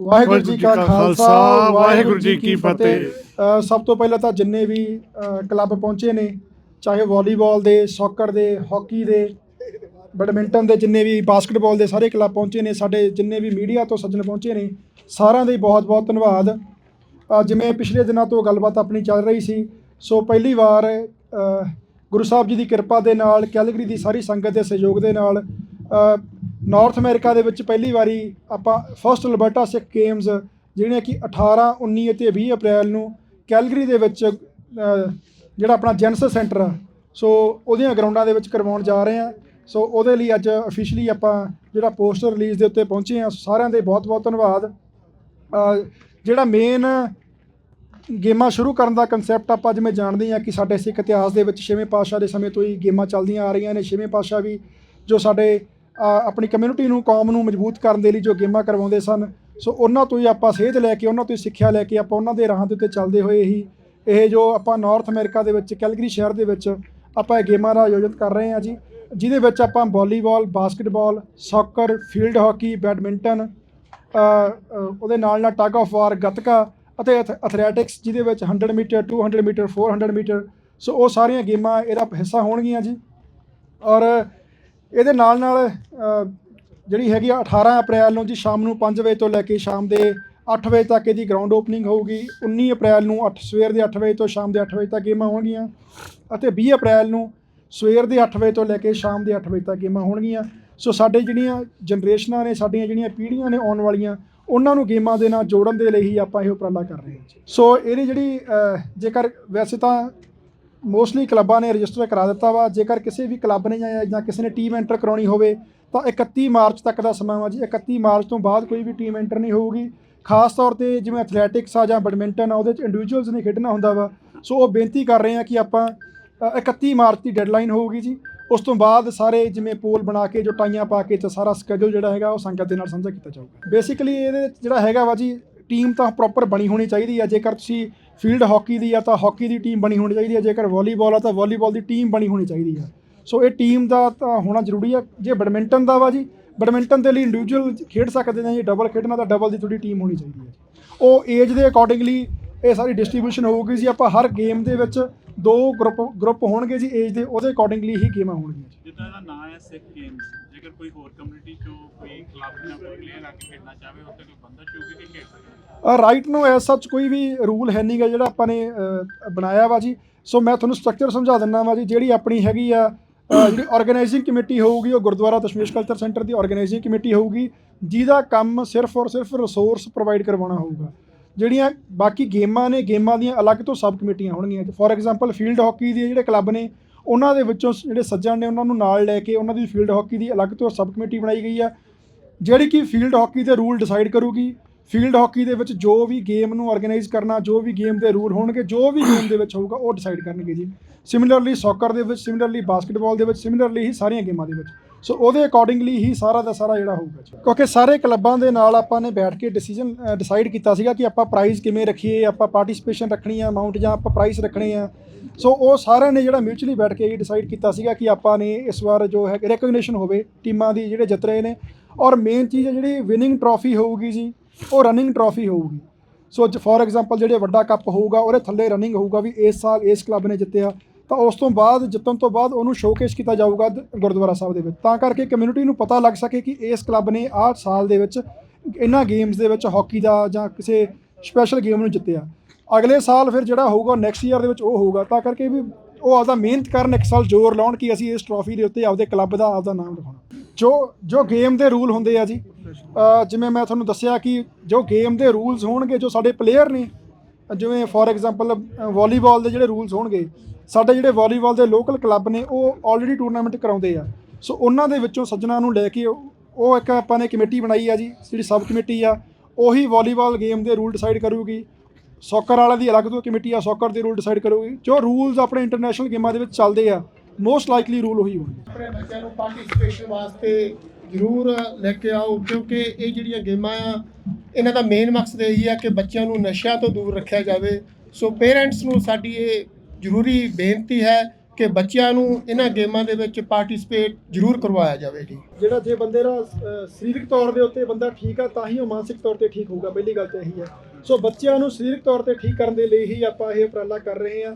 ਵਾਹਿਗੁਰੂ ਜੀ ਕਾ ਖਾਲਸਾ ਵਾਹਿਗੁਰੂ ਜੀ ਕੀ ਫਤਿਹ। ਸਭ ਤੋਂ ਪਹਿਲਾਂ ਤਾਂ ਜਿੰਨੇ ਵੀ ਕਲੱਬ ਪਹੁੰਚੇ ਨੇ ਚਾਹੇ ਵਾਲੀਬਾਲ ਦੇ ਸੌਕਰ ਦੇ ਹਾਕੀ ਦੇ ਬੈਡਮਿੰਟਨ ਦੇ ਜਿੰਨੇ ਵੀ ਬਾਸਕਟਬਾਲ ਦੇ ਸਾਰੇ ਕਲੱਬ ਪਹੁੰਚੇ ਨੇ ਸਾਡੇ ਜਿੰਨੇ ਵੀ ਮੀਡੀਆ ਤੋਂ ਸੱਜਣ ਪਹੁੰਚੇ ਨੇ ਸਾਰਿਆਂ ਦਾ ਹੀ ਬਹੁਤ-ਬਹੁਤ ਧੰਨਵਾਦ। ਜਿਵੇਂ ਪਿਛਲੇ ਦਿਨਾਂ ਤੋਂ ਗੱਲਬਾਤ ਆਪਣੀ ਚੱਲ ਰਹੀ ਸੀ ਸੋ ਪਹਿਲੀ ਵਾਰ ਗੁਰੂ ਸਾਹਿਬ ਜੀ ਦੀ ਕਿਰਪਾ ਦੇ ਨਾਲ ਕੈਲਗਰੀ ਦੀ ਸਾਰੀ ਸੰਗਤ ਦੇ ਸਹਿਯੋਗ ਦੇ ਨਾਲ ਨਾਰਥ ਅਮਰੀਕਾ ਦੇ ਵਿੱਚ ਪਹਿਲੀ ਵਾਰੀ ਆਪਾਂ ਫਰਸਟ ਅਲਬਰਟਾ ਸਿੱਖ ਗੇਮਸ ਜਿਹੜੀਆਂ ਕਿ 18 19 ਅਤੇ 20 ਅਪ੍ਰੈਲ ਨੂੰ ਕੈਲਗਰੀ ਦੇ ਵਿੱਚ ਜਿਹੜਾ ਆਪਣਾ ਜੈਨਸਸ ਸੈਂਟਰ ਆ, ਸੋ ਉਹਦੀਆਂ ਗਰਾਊਂਡਾਂ ਦੇ ਵਿੱਚ ਕਰਵਾਉਣ ਜਾ ਰਹੇ ਆ ਸੋ ਉਹਦੇ ਲਈ ਅੱਜ ਅਫੀਸ਼ੀਅਲੀ ਆਪਾਂ ਜਿਹੜਾ ਪੋਸਟਰ ਰਿਲੀਜ਼ ਦੇ ਉੱਤੇ ਪਹੁੰਚੇ ਆ ਸਾਰਿਆਂ ਦੇ ਬਹੁਤ-ਬਹੁਤ ਧੰਨਵਾਦ। ਜਿਹੜਾ ਮੇਨ ਗੇਮਾਂ ਸ਼ੁਰੂ ਕਰਨ ਦਾ ਕਨਸੈਪਟ ਆਪਾਂ ਜਿਵੇਂ ਜਾਣਦੇ ਹਾਂ ਕਿ ਸਾਡੇ ਸਿੱਖ ਇਤਿਹਾਸ ਦੇ ਵਿੱਚ ਛੇਵੇਂ ਪਾਤਸ਼ਾਹ ਦੇ ਸਮੇਂ ਤੋਂ ਹੀ ਗੇਮਾਂ ਚੱਲਦੀਆਂ ਆ ਰਹੀਆਂ ਨੇ। ਛੇਵੇਂ ਪਾਤਸ਼ਾਹ ਵੀ, ਜੋ ਸਾਡੇ ਆਪਣੀ ਕਮਿਊਨਿਟੀ ਨੂੰ, ਕੌਮ ਨੂੰ ਮਜ਼ਬੂਤ ਕਰਨ ਦੇ ਲਈ ਜੋ ਗੇਮਾਂ ਕਰਵਾਉਂਦੇ ਸਨ, ਸੋ ਉਹਨਾਂ ਤੋਂ ਹੀ ਆਪਾਂ ਸੇਧ ਲੈ ਕੇ, ਉਹਨਾਂ ਤੋਂ ਹੀ ਸਿੱਖਿਆ ਲੈ ਕੇ ਆਪਾਂ ਉਹਨਾਂ ਦੇ ਰਾਹਾਂ ਦੇ ਉੱਤੇ ਚੱਲਦੇ ਹੋਏ ਹੀ ਇਹ ਜੋ ਆਪਾਂ ਨਾਰਥ ਅਮਰੀਕਾ ਦੇ ਵਿੱਚ ਕੈਲਗਰੀ ਸ਼ਹਿਰ ਦੇ ਵਿੱਚ ਆਪਾਂ ਇਹ ਗੇਮਾਂ ਦਾ ਆਯੋਜਨ ਕਰ ਰਹੇ ਹਾਂ ਜੀ, ਜਿਹਦੇ ਵਿੱਚ ਆਪਾਂ volleyball basketball soccer field hockey badminton ਉਹਦੇ ਨਾਲ ਨਾਲ ਟਗ ਆਫ ਵਾਰ ਗੱਤਕਾ ਅਤੇ ਐਥਲੈਟਿਕਸ ਜਿਹਦੇ ਵਿੱਚ 100 ਮੀਟਰ 200 ਮੀਟਰ 400 ਮੀਟਰ ਸੋ ਉਹ ਸਾਰੀਆਂ ਗੇਮਾਂ ਇਹਦਾ ਹਿੱਸਾ ਹੋਣਗੀਆਂ ਜੀ। ਔਰ ਇਹਦੇ ਨਾਲ ਨਾਲ ਜਿਹੜੀ ਹੈਗੀ ਆ 18 ਅਪ੍ਰੈਲ ਨੂੰ ਜੀ ਸ਼ਾਮ ਨੂੰ 5 ਵਜੇ ਤੋਂ ਲੈ ਕੇ ਸ਼ਾਮ ਦੇ 8 ਵਜੇ ਤੱਕ ਇਹਦੀ ਗਰਾਊਂਡ ਓਪਨਿੰਗ ਹੋਊਗੀ। 19 ਅਪ੍ਰੈਲ ਨੂੰ 8 ਸਵੇਰ ਦੇ 8 ਵਜੇ ਤੋਂ ਸ਼ਾਮ ਦੇ 8 ਵਜੇ ਤੱਕ ਗੇਮਾਂ ਹੋਣਗੀਆਂ ਅਤੇ 20 ਅਪ੍ਰੈਲ ਨੂੰ ਸਵੇਰ ਦੇ 8 ਵਜੇ ਤੋਂ ਲੈ ਕੇ ਸ਼ਾਮ ਦੇ 8 ਵਜੇ ਤੱਕ ਗੇਮਾਂ ਹੋਣਗੀਆਂ। ਸੋ ਸਾਡੇ ਜਿਹੜੀਆਂ ਜਨਰੇਸ਼ਨਾਂ ਨੇ, ਸਾਡੀਆਂ ਜਿਹੜੀਆਂ ਪੀੜ੍ਹੀਆਂ ਨੇ ਆਉਣ ਵਾਲੀਆਂ, ਉਹਨਾਂ ਨੂੰ ਗੇਮਾਂ ਦੇ ਨਾਲ ਜੋੜਨ ਦੇ ਲਈ ਹੀ ਆਪਾਂ ਇਹ ਉਪਰਾਲਾ ਕਰ ਰਹੇ ਹਾਂ ਸੋ ਇਹਦੀ ਜਿਹੜੀ ਜੇਕਰ ਵੈਸੇ ਤਾਂ ਮੋਸਟਲੀ ਕਲੱਬਾਂ ਨੇ ਰਜਿਸਟਰ ਕਰਾ ਦਿੱਤਾ ਵਾ। ਜੇਕਰ ਕਿਸੇ ਵੀ ਕਲੱਬ ਨੇ ਜਾਂ ਜਾਂ ਕਿਸੇ ਨੇ ਟੀਮ ਐਂਟਰ ਕਰਾਉਣੀ ਹੋਵੇ ਤਾਂ 31 ਮਾਰਚ ਤੱਕ ਦਾ ਸਮਾਂ ਵਾ ਜੀ। 31 ਮਾਰਚ ਤੋਂ ਬਾਅਦ ਕੋਈ ਵੀ ਟੀਮ ਐਂਟਰ ਨਹੀਂ ਹੋਊਗੀ। ਖਾਸ ਤੌਰ ਤੇ ਜਿਵੇਂ ਐਥਲੈਟਿਕਸ ਆ ਜਾਂ ਬੈਡਮਿੰਟਨ ਆ ਉਹਦੇ ਚ ਇੰਡੀਵਿਜੂਅਲਸ ਨੇ ਖੇਡਣਾ ਹੁੰਦਾ ਵਾ। ਸੋ ਉਹ ਬੇਨਤੀ ਕਰ ਰਹੇ ਆ ਕਿ ਆਪਾਂ ਅ, 31 ਮਾਰਚ ਦੀ ਡੈਡਲਾਈਨ ਹੋਊਗੀ ਜੀ। ਉਸ ਤੋਂ ਬਾਅਦ ਸਾਰੇ ਜਿਵੇਂ ਪੋਲ ਬਣਾ ਕੇ ਜੋ ਟਾਈਆਂ ਪਾ ਕੇ ਤੇ ਸਾਰਾ ਸਕੇਜੂਲ ਜਿਹੜਾ ਹੈਗਾ ਉਹ ਸੰਗਤ ਦੇ ਨਾਲ ਸਾਂਝਾ ਕੀਤਾ ਜਾਊਗਾ। ਬੇਸਿਕਲੀ ਇਹਦੇ ਵਿੱਚ ਜਿਹੜਾ ਹੈਗਾ ਵਾ ਜੀ ਟੀਮ ਤਾਂ ਪ੍ਰੋਪਰ ਬਣੀ ਹੋਣੀ ਚਾਹੀਦੀ ਆ। ਜੇਕਰ ਤੁਸੀਂ ਫੀਲਡ ਹਾਕੀ ਦੀ ਆ ਤਾਂ ਹਾਕੀ ਦੀ ਟੀਮ ਬਣੀ ਹੋਣੀ ਚਾਹੀਦੀ ਹੈ ਜੇਕਰ ਵਾਲੀਬਾਲ ਆ ਤਾਂ ਵਾਲੀਬਾਲ ਦੀ ਟੀਮ ਬਣੀ ਹੋਣੀ ਚਾਹੀਦੀ ਆ। ਸੋ ਇਹ ਟੀਮ ਦਾ ਤਾਂ ਹੋਣਾ ਜ਼ਰੂਰੀ ਆ, ਜੇ ਬੈਡਮਿੰਟਨ ਦਾ ਵਾ ਜੀ, ਬੈਡਮਿੰਟਨ ਦੇ ਲਈ ਇੰਡੀਵਿਜੂਅਲ ਖੇਡ ਸਕਦੇ ਨੇ ਜੀ ਡਬਲ ਖੇਡਣਾ ਤਾਂ ਡਬਲ ਦੀ ਤੁਹਾਡੀ ਟੀਮ ਹੋਣੀ ਚਾਹੀਦੀ ਹੈ ਉਹ ਏਜ ਦੇ ਅਕੋਰਡਿੰਗਲੀ ਇਹ ਸਾਰੀ ਡਿਸਟ੍ਰੀਬਿਊਸ਼ਨ ਹੋਊਗੀ ਜੀ, ਆਪਾਂ ਹਰ ਗੇਮ ਦੇ ਵਿੱਚ ਦੋ ਗਰੁੱਪ ਗਰੁੱਪ ਹੋਣਗੇ ਜੀ ਏਜ ਦੇ, ਉਹਦੇ ਅਕੋਰਡਿੰਗਲੀ ਹੀ ਗੇਮਾਂ ਹੋਣਗੀਆਂ ਜਿੱਦਾਂ ਇਹਦਾ ਨਾਂ ਹੈ ਸਿੱਖ ਗੇਮਸ ਜੇਕਰ ਕੋਈ ਹੋਰ ਕਮਿਊਨਿਟੀ ਚੋਂ ਕੋਈ ਕਲੱਬ ਜਾਂ ਕੋਈ ਪਲੇਅਰ ਆ ਕੇ ਖੇਡਣਾ ਚਾਹਵੇ ਉੱਥੇ ਕੋਈ ਬੰਦਾ ਚੋਗੀ ਕਿ ਖੇਡ ਸਕਦਾ ਰਾਈਟ ਨੂੰ ਐਸ ਸੱਚ ਕੋਈ ਵੀ ਰੂਲ ਹੈ ਨਹੀਂਗਾ ਜਿਹੜਾ ਆਪਾਂ ਨੇ ਬਣਾਇਆ ਵਾ ਜੀ। ਸੋ ਮੈਂ ਤੁਹਾਨੂੰ ਸਟਰਕਚਰ ਸਮਝਾ ਦਿੰਦਾ ਵਾ ਜੀ ਜਿਹੜੀ ਆਪਣੀ ਹੈਗੀ ਆ ਅ, ਜਿਹੜੀ ਆਰਗੇਨਾਈਜ਼ਿੰਗ ਕਮੇਟੀ ਹੋਊਗੀ ਉਹ ਗੁਰਦੁਆਰਾ ਦਸ਼ਮੇਸ਼ ਕਲਚਰ ਸੈਂਟਰ ਦੀ ਆਰਗੇਨਾਈਜ਼ਿੰਗ ਕਮੇਟੀ ਹੋਊਗੀ ਜਿਹਦਾ ਕੰਮ ਸਿਰਫ ਔਰ ਸਿਰਫ ਰਿਸੋਰਸ ਪ੍ਰੋਵਾਈਡ ਕਰਵਾਉਣਾ ਹੋਊਗਾ। ਜਿਹੜੀਆਂ ਬਾਕੀ ਗੇਮਾਂ ਨੇ ਗੇਮਾਂ ਦੀਆਂ ਅਲੱਗ ਤੋਂ ਸਬ ਕਮੇਟੀਆਂ ਹੋਣਗੀਆਂ। ਫੋਰ ਐਗਜ਼ਾਮਪਲ ਫੀਲਡ ਹਾਕੀ ਦੇ ਜਿਹੜੇ ਕਲੱਬ ਨੇ ਉਹਨਾਂ ਦੇ ਵਿੱਚੋਂ ਜਿਹੜੇ ਸੱਜਣ ਨੇ ਉਹਨਾਂ ਨੂੰ ਨਾਲ ਲੈ ਕੇ ਉਹਨਾਂ ਦੀ ਫੀਲਡ ਹਾਕੀ ਦੀ ਅਲੱਗ ਤੋਂ ਸਬ ਕਮੇਟੀ ਬਣਾਈ ਗਈ ਆ। ਜਿਹੜੀ ਕਿ ਫੀਲਡ ਹਾਕੀ ਦੇ ਰੂਲ ਡਿਸਾਈਡ ਕਰੂਗੀ, ਫੀਲਡ ਹਾਕੀ ਦੇ ਵਿੱਚ ਜੋ ਵੀ ਗੇਮ ਨੂੰ ਆਰਗੇਨਾਈਜ਼ ਕਰਨਾ, ਜੋ ਵੀ ਗੇਮ ਦੇ ਰੂਲ ਹੋਣਗੇ, ਜੋ ਵੀ ਗੇਮ ਦੇ ਵਿੱਚ ਹੋਊਗਾ, ਉਹ ਡਿਸਾਈਡ ਕਰਨਗੇ ਜੀ। ਸਿਮਿਲਰਲੀ ਸੌਕਰ ਦੇ ਵਿੱਚ ਸਿਮਿਲਰਲੀ ਬਾਸਕਟਬਾਲ ਦੇ ਵਿੱਚ ਸਿਮਿਲਰਲੀ ਹੀ ਸਾਰੀਆਂ ਗੇਮਾਂ ਦੇ ਵਿੱਚ। ਸੋ ਉਹਦੇ ਅਕੋਰਡਿੰਗਲੀ ਹੀ ਸਾਰਾ ਦਾ ਸਾਰਾ ਜਿਹੜਾ ਹੋਊਗਾ ਜੀ। ਕਿਉਂਕਿ ਸਾਰੇ ਕਲੱਬਾਂ ਦੇ ਨਾਲ ਆਪਾਂ ਨੇ ਬੈਠ ਕੇ ਡਿਸੀਜਨ ਡਿਸਾਈਡ ਕੀਤਾ ਸੀਗਾ ਕਿ ਆਪਾਂ ਪ੍ਰਾਈਜ਼ ਕਿਵੇਂ ਰੱਖੀਏ, ਆਪਾਂ ਪਾਰਟਿਸਿਪੇਸ਼ਨ ਰੱਖਣੀ ਆ ਅਮਾਉਂਟ ਜਾਂ ਆਪਾਂ ਪ੍ਰਾਈਜ਼ ਰੱਖਣੇ ਆ। ਸੋ ਉਹ ਸਾਰਿਆਂ ਨੇ ਜਿਹੜਾ ਮਿਊਚੁਅਲੀ ਬੈਠ ਕੇ ਇਹ ਡਿਸਾਈਡ ਕੀਤਾ ਸੀਗਾ ਕਿ ਆਪਾਂ ਨੇ ਇਸ ਵਾਰ ਜੋ ਹੈ ਰੈਕਗਨੀਸ਼ਨ ਹੋਵੇ, ਟੀਮਾਂ ਦੀ ਜਿਹੜੇ ਜਿੱਤ ਰਹੇ ਨੇ ਔਰ ਮੇਨ ਚੀਜ਼ ਹੈ ਜਿਹੜੀ ਵਿਨਿੰਗ ਟਰੋਫੀ ਹੋਊਗੀ ਜੀ, ਉਹ ਰਨਿੰਗ ਟਰੋਫੀ ਹੋਊਗੀ। ਸੋ ਫੋਰ ਐਗਜ਼ਾਮਪਲ ਜਿਹੜੇ ਵੱਡਾ ਕੱਪ ਹੋਊਗਾ, ਉਹਦੇ ਥੱਲੇ ਰਨਿੰਗ ਹੋਊਗਾ ਵੀ ਇਸ ਸਾਲ ਇਸ ਕਲੱਬ ਨੇ ਜਿੱਤਿਆ। ਤਾਂ ਉਸ ਤੋਂ ਬਾਅਦ, ਜਿੱਤਣ ਤੋਂ ਬਾਅਦ ਉਹਨੂੰ ਸ਼ੋਕੇਸ ਕੀਤਾ ਜਾਊਗਾ ਗੁਰਦੁਆਰਾ ਸਾਹਿਬ ਦੇ ਵਿੱਚ। ਤਾਂ ਕਰਕੇ ਕਮਿਊਨਿਟੀ ਨੂੰ ਪਤਾ ਲੱਗ ਸਕੇ ਕਿ ਇਸ ਕਲੱਬ ਨੇ ਆਹ ਸਾਲ ਦੇ ਵਿੱਚ ਇਹਨਾਂ ਗੇਮਸ ਦੇ ਵਿੱਚ ਹਾਕੀ ਦਾ ਜਾਂ ਕਿਸੇ ਸਪੈਸ਼ਲ ਗੇਮ ਨੂੰ ਜਿੱਤਿਆ। ਅਗਲੇ ਸਾਲ ਫਿਰ ਜਿਹੜਾ ਹੋਊਗਾ ਨੈਕਸਟ ਈਅਰ ਦੇ ਵਿੱਚ ਉਹ ਹੋਊਗਾ। ਤਾਂ ਕਰਕੇ ਵੀ ਉਹ ਆਪਦਾ ਮਿਹਨਤ ਕਰਨ ਇੱਕ ਸਾਲ ਜ਼ੋਰ ਲਾਉਣ ਕਿ ਅਸੀਂ ਇਸ ਟਰੋਫੀ ਦੇ ਉੱਤੇ ਆਪਦੇ ਕਲੱਬ ਦਾ ਆਪਦਾ ਨਾਮ ਲਿਖਾਉਣਾ ਜੋ ਜੋ ਗੇਮ ਦੇ ਰੂਲ ਹੁੰਦੇ ਆ ਜੀ ਜਿਵੇਂ ਮੈਂ ਤੁਹਾਨੂੰ ਦੱਸਿਆ ਕਿ ਜੋ ਗੇਮ ਦੇ ਰੂਲਸ ਹੋਣਗੇ, ਜੋ ਸਾਡੇ ਪਲੇਅਰ ਨੇ, ਜਿਵੇਂ ਫੋਰ ਐਗਜ਼ਾਮਪਲ ਵਾਲੀਬਾਲ ਦੇ ਜਿਹੜੇ ਰੂਲਸ ਹੋਣਗੇ, ਸਾਡੇ ਜਿਹੜੇ ਵਾਲੀਬਾਲ ਦੇ ਲੋਕਲ ਕਲੱਬ ਨੇ, ਉਹ ਆਲਰੇਡੀ ਟੂਰਨਾਮੈਂਟ ਕਰਾਉਂਦੇ ਆ। ਸੋ ਉਹਨਾਂ ਦੇ ਵਿੱਚੋਂ ਸੱਜਣਾ ਨੂੰ ਲੈ ਕੇ ਉਹ ਉਹ ਇੱਕ ਆਪਾਂ ਨੇ ਕਮੇਟੀ ਬਣਾਈ ਆ ਜੀ, ਜਿਹੜੀ ਸਬ ਕਮੇਟੀ ਆ, ਉਹੀ ਵਾਲੀਬਾਲ ਗੇਮ ਦੇ ਰੂਲ ਡਿਸਾਈਡ ਕਰੂਗੀ। ਸੌਕਰ ਵਾਲਾ ਦੀ ਅਲੱਗ ਤੋਂ ਕਮੇਟੀ ਆ ਸੌਕਰ ਦੇ ਰੂਲ ਡਿਸਾਈਡ ਕਰੂਗੀ। ਜੋ ਰੂਲਸ ਆਪਣੇ ਇੰਟਰਨੈਸ਼ਨਲ ਗੇਮਾਂ ਦੇ ਵਿੱਚ ਚੱਲਦੇ ਆ ਮੋਸਟ ਲਾਈਕਲੀ ਰੂਲ ਉਹੀ ਹੋਣਗੇ। ਆਪਣੇ ਬੱਚਿਆਂ ਨੂੰ ਪਾਰਟਿਸਿਪੇਸ਼ਨ ਵਾਸਤੇ ਜ਼ਰੂਰ ਲੈ ਕੇ ਆਓ ਕਿਉਂਕਿ ਇਹ ਜਿਹੜੀਆਂ ਗੇਮਾਂ ਆ ਇਹਨਾਂ ਦਾ ਮੇਨ ਮਕਸਦ ਇਹੀ ਆ ਕਿ ਬੱਚਿਆਂ ਨੂੰ ਨਸ਼ਿਆਂ ਤੋਂ ਦੂਰ ਰੱਖਿਆ ਜਾਵੇ। ਸੋ ਪੇਰੈਂਟਸ ਨੂੰ ਸਾਡੀ ਇਹ ਜ਼ਰੂਰੀ ਬੇਨਤੀ ਹੈ ਕਿ ਬੱਚਿਆਂ ਨੂੰ ਇਹਨਾਂ ਗੇਮਾਂ ਦੇ ਵਿੱਚ ਪਾਰਟਿਸਿਪੇਟ ਜ਼ਰੂਰ ਕਰਵਾਇਆ ਜਾਵੇ ਜੀ। ਜਿਹੜਾ ਜੇ ਬੰਦੇ ਦਾ ਸਰੀਰਕ ਤੌਰ ਦੇ ਉੱਤੇ ਬੰਦਾ ਠੀਕ ਆ ਤਾਂ ਹੀ ਉਹ ਮਾਨਸਿਕ ਤੌਰ ਤੇ ਠੀਕ ਹੋਊਗਾ ਪਹਿਲੀ ਗੱਲ ਤਾਂ ਇਹੀ ਹੈ ਸੋ ਬੱਚਿਆਂ ਨੂੰ ਸਰੀਰਕ ਤੌਰ ਤੇ ਠੀਕ ਕਰਨ ਦੇ ਲਈ ਹੀ ਆਪਾਂ ਇਹ ਉਪਰਾਲਾ ਕਰ ਰਹੇ ਹਾਂ